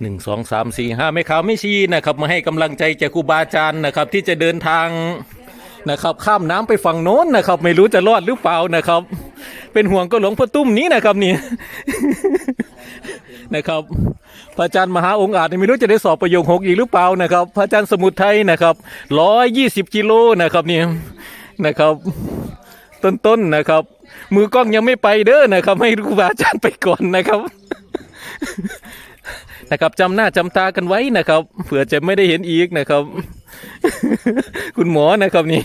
หนึ่งสองสามสี่ห้าไม่ขาวไม่ชีนะครับมาให้กำลังใจจากครูบาอาจารย์นะครับ ที่จะเดินทางนะครับ ข้ามน้ำไปฝั่งโน้นนะครับ ไม่รู้จะรอดหรือเปล่านะครับ เป็นห่วงก็หลวงพ่อตุ้มนี้นะครับนี่นะครับพระอาจารย์มหาองค์อาจไม่รู้จะได้สอบประโยคหกอีกหรือเปล่านะครับ พระอาจารย์สมุทรไทยนะครับร้อยยี่สิบกิโลนะครับนี่นะครับ ต้นๆนะครับ มือกล้องยังไม่ไปเด้อนะครับ ให้ครูบาอาจารย์ไปก่อนนะครับ นะครับจำหน้าจำตากันไว้นะครับเผื่อจะไม่ได้เห็นอีกนะครับ คุณหมอนะครับนี่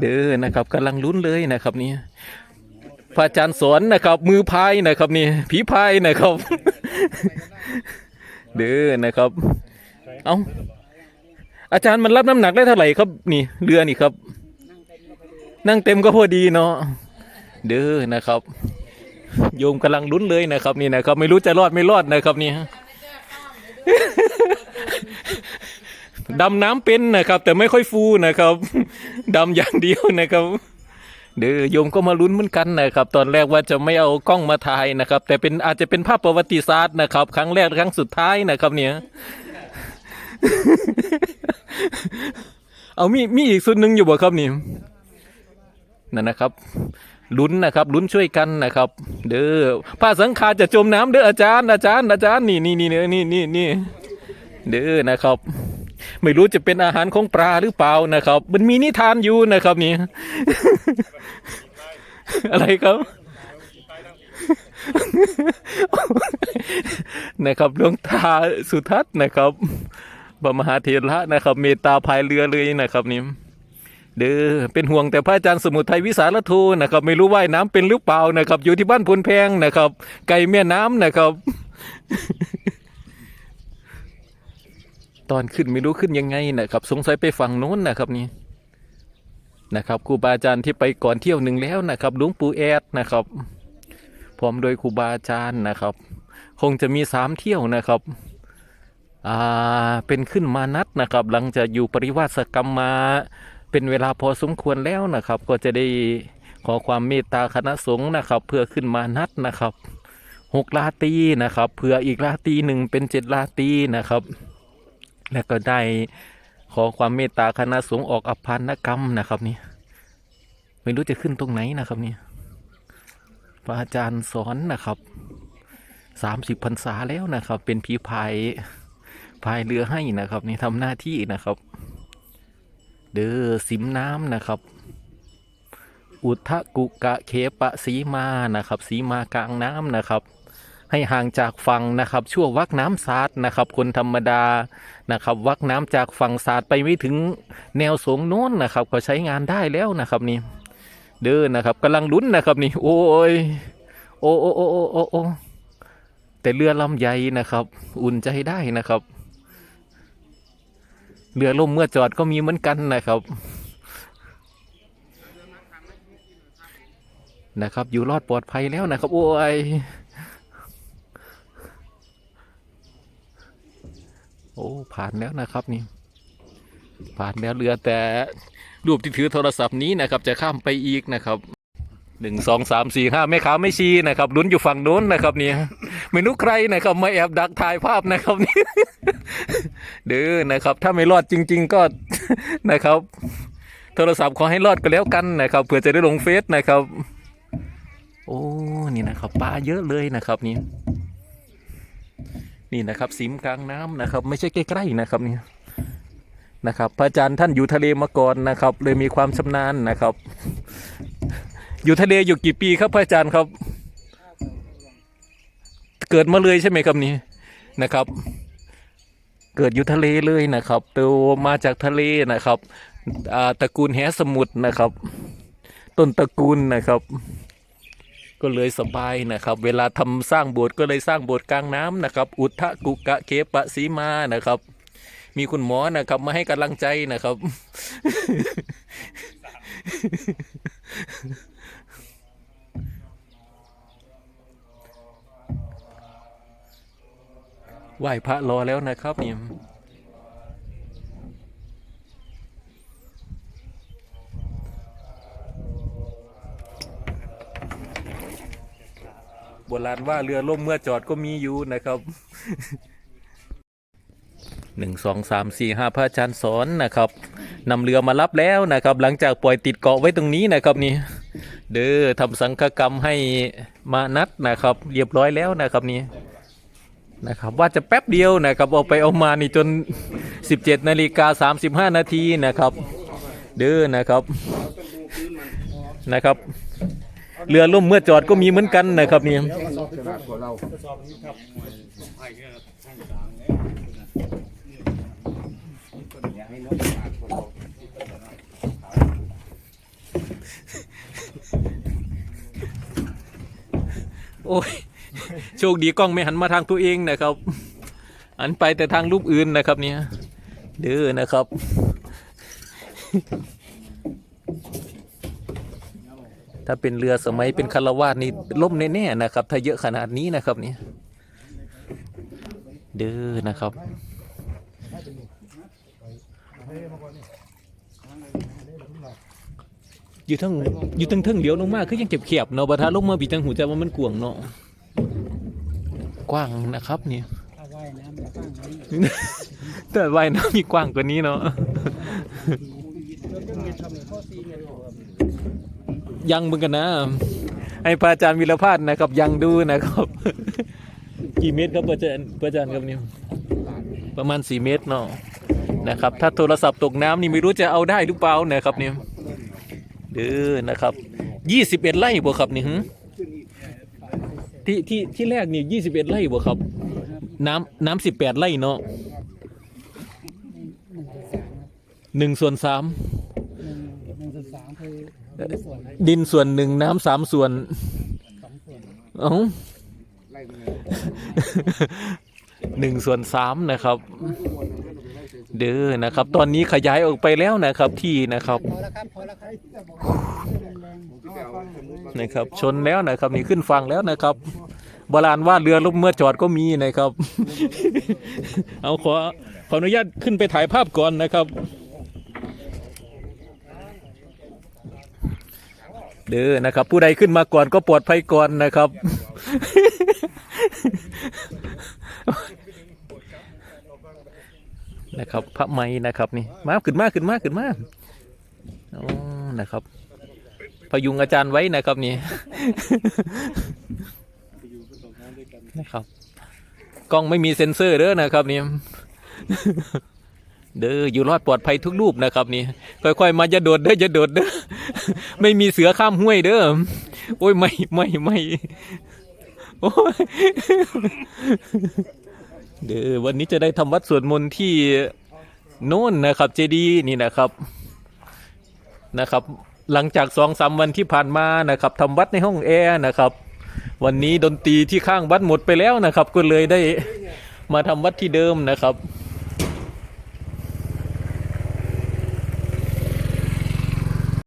เด้อนะครับกำลังลุ้นเลยนะครับนี่พระอาจารย์สอนนะครับ มือพายนะครับนี่ผีพายนะครับ เด้อนะครับ เอาอาจารย์มันรับน้ำหนักได้เท่าไหร่ครับ นี่ เรือนี่ครับ นั่งเต็มก็พอดีเนาะเด้อนะครับ โยมกำลังลุ้นเลยนะครับนี่นะครับไม่รู้จะรอดไม่รอดนะครับนี่ดำน้ำเป็นนะครับ แต่ไม่ค่อยฟูนะครับดำอย่างเดียวนะครับ เด้อโยมก็มาลุ้นเหมือนกันนะครับ ตอนแรกว่าจะไม่เอากล้องมาถ่ายนะครับ แต่เป็นอาจจะเป็นภาพประวัติศาสตร์นะครับ ครั้งแรกครั้งสุดท้ายนะครับ เนี่ย เอามีมีอีกส่วนหนึ่งอยู่บ่ครับนี่นั่นนะครับ ลุ้นนะครับลุ้นช่วยกันนะครับ เด้อผ้าสังขารจะจมน้ำเด้ออาจารย์อาจารย์อาจารย์นี่นี่นี่นี่นี่นี่เด้อนะครับ ไม่รู้จะเป็นอาหารของปลาหรือเปล่านะครับ มันมีนิทานอยู่นะครับนี่อะไรครับนะครับหลวงตาสุทัศน์นะครับบมหาเถระนะครับ เมตตาพายเรือเลยนะครับนี่ เด้อเป็นห่วงแต่พระอาจารย์สมุทัยวิสารโทนะครับไม่รู้ว่ายน้ำเป็นหรือเปล่านะครับ อยู่ที่บ้านพลแพงนะครับ ไก่แม่น้ำนะครับ ตอนขึ้นไม่รู้ขึ้นยังไงนะครับ สงสัยไปฝั่งโน้นนะครับนี่นะครับครูบาอาจารย์ที่ไปก่อนเที่ยวหนึ่งแล้วนะครับหลวงปู่แอดนะครับพร้อมโดยครูบาอาจารย์นะครับ คงจะมีสามเที่ยวนะครับอ่าเป็นขึ้นมานัดนะครับ หลังจากอยู่ปริวาสกรรมมา เป็นเวลาพอสมควรแล้วนะครับ ก็จะได้ขอความเมตตาคณะสงฆ์นะครับ เพื่อขึ้นมานัดนะครับหกลาตีนะครับเพื่ออีกลาตีหนึ่งเป็นเจ็ดลาตีนะครับ และก็ได้ขอความเมตตาคณะสงฆ์ออกอภานกรรมนะครับนี่ไม่รู้จะขึ้นตรงไหนนะครับนี่พระอาจารย์สอนนะครับสามสิบพรรษาแล้วนะครับ เป็นผีพายพายเรือให้นะครับนี่ทำหน้าที่นะครับ เด้อสิมน้ำนะครับ อุทะกุกะเคปะสีมานะครับ สีมากลางน้ำนะครับให้ห่างจากฝั่งนะครับ ชั่ววักน้ำสาดนะครับ คนธรรมดานะครับ วักน้ำจากฝั่งสาดไปไม่ถึงแนวสงโน้นนะครับ ก็ใช้งานได้แล้วนะครับนี่เด้อนะครับกำลังลุ้นนะครับนี่ โอ้ยโอ้โอ้โอ้โอ้โอ้โอ้แต่เรือลำใหญ่นะครับ อุ่นใจได้นะครับ เรือล่มเมื่อจอดก็มีเหมือนกันนะครับ นะครับ อยู่รอดปลอดภัยแล้วนะครับ โอ้ยโอ้ผ่านแล้วนะครับนี่ ผ่านแล้วเรือแต่รูปที่ถือโทรศัพท์นี้นะครับ จะข้ามไปอีกนะครับ หนึ่งสองสามสี่ห้าแม่ค้าไม่ชี้นะครับลุ้นอยู่ฝั่งโน้นนะครับเนี่ยไม่รู้ใครนะครับมาแอบดักถ่ายภาพนะครับนี่เด้อนะครับ ถ้าไม่รอดจริง ๆ ก็นะครับ โทรศัพท์ขอให้รอดก็แล้วกันนะครับเผื่อจะได้ลงเฟซนะครับ โอ้นี่นะครับปลาเยอะเลยนะครับนี่นี่นะครับสิมกลางน้ำนะครับ ไม่ใช่ใกล้ๆนะครับนี่นะครับพระอาจารย์ท่านอยู่ทะเลมาก่อนนะครับ เลยมีความชำนาญนะครับ อยู่ทะเลอยู่กี่ปีครับพระอาจารย์ครับ เกิดมาเลยใช่ไหมครับนี่นะครับ เกิดอยู่ทะเลเลยนะครับโตมาจากทะเลนะครับตระกูลแหสมุทรนะครับ ต้นตระกูลนะครับ ก็เลยสบายนะครับ เวลาทำสร้างโบสถ์ก็เลยสร้างโบสถ์กลางน้ำนะครับ อุทธกุกะเคปะสีมานะครับ มีคุณหมอนะครับ มาให้กำลังใจนะครับ ไหว้พระรอแล้วนะครับนี่โบราณว่าเรือล่มเมื่อจอดก็มีอยู่นะครับหนึ่งสองสามสี่ห้าพระอาจารย์สอนนะครับนำเรือมารับแล้วนะครับ หลังจากปล่อยติดเกาะไว้ตรงนี้นะครับนี่เด้อทำสังฆกรรมให้มานัดนะครับ เรียบร้อยแล้วนะครับนี่ นะครับว่าจะแป๊บเดียวนะครับเอาไปเอามานี่จน 17นาฬิกา35 นาทีนะครับเด้อนะครับนะครับ เรือล่มเมื่อจอดก็มีเหมือนกันนะครับนี่โอ้ย โชคดีกล้องไม่หันมาทางตัวเองนะครับหันไปแต่ทางรูปอื่นนะครับเนี่ยเด้อนะครับถ้าเป็นเรือสมัยเป็นคารวาสนี่ล่มแน่ๆนะครับ ถ้าเยอะขนาดนี้นะครับเนี่ยเด้อนะครับอยู่ทั้งอยู่ทั้งเทิงเหลียวลงมาคือยังเก็บเขียบเนาะบัดทาลงมาบีจังหูใจว่ามันกวงเนาะ กว้างนะครับเนี่ยถ้าว่ายน้ำมันกว้างกว่านี้แต่ว่ายน้ำมีกว้างกว่านี้เนาะแล้วก็มีทำข้อซีเนี่ยอยู่ครับยังเหมือนกันนะไอ้พระอาจารย์วิรพาสนะครับยังดูนะครับ กี่เมตรครับพระอาจารย์พระอาจารย์ครับเนี่ยประมาณสี่เมตรเนาะนะครับ ถ้าโทรศัพท์ตกน้ำนี่ไม่รู้จะเอาได้หรือเปล่านะครับเนี่ยเด้อนะครับยี่สิบเอ็ดไร่บ่ครับนี่หึ ที่ที่ที่แรกนี่ยี่สิบเอ็ดไร่บ่ครับ น้ำน้ำสิบแปดไร่เนาะหนึ่งส่วนสามครับหนึ่งส่วนสามหนึ่งหนึ่งส่วนสามคือหนึ่งส่วนดินส่วนหนึ่งน้ำสามส่วนสองส่วนเอ้าหนึ่งส่วนสามนะครับ เด้อนะครับ ตอนนี้ขยายออกไปแล้วนะครับที่นะครับพอแล้วครับพอแล้วครับแรงๆนะครับ ชนแล้วนะครับ นี่ขึ้นฟังแล้วนะครับโบราณว่าเรือลบเมื่อจอดก็มีนะครับ เอาขอขออนุญาตขึ้นไปถ่ายภาพก่อนนะครับ เด้อนะครับ ผู้ใดขึ้นมาก่อนก็ปลอดภัยก่อนนะครับ นะครับ พระไม้นะครับนี่มาขึ้นมาขึ้นมาขึ้นมาอ๋อนะครับพยุงอาจารย์ไว้นะครับนี่นะครับ กล้องไม่มีเซ็นเซอร์เด้อนะครับนี่เด้ออยู่รอดปลอดภัยทุกรูปนะครับนี่ค่อยๆมาจะโดดเด้อจะโดดเด้อไม่มีเสือข้ามห้วยเด้อโอ้ยไม่ไม่ไม่โอ้ยเด้อวันนี้จะได้ทำวัดสวดมนต์ที่ นู่นนะครับเจดีนี่นะครับนะครับ หลังจากสองสามวันที่ผ่านมานะครับทำวัดในห้องแอร์นะครับ วันนี้ดนตรีที่ข้างวัดหมดไปแล้วนะครับ ก็เลยได้มาทำวัดที่เดิมนะครับ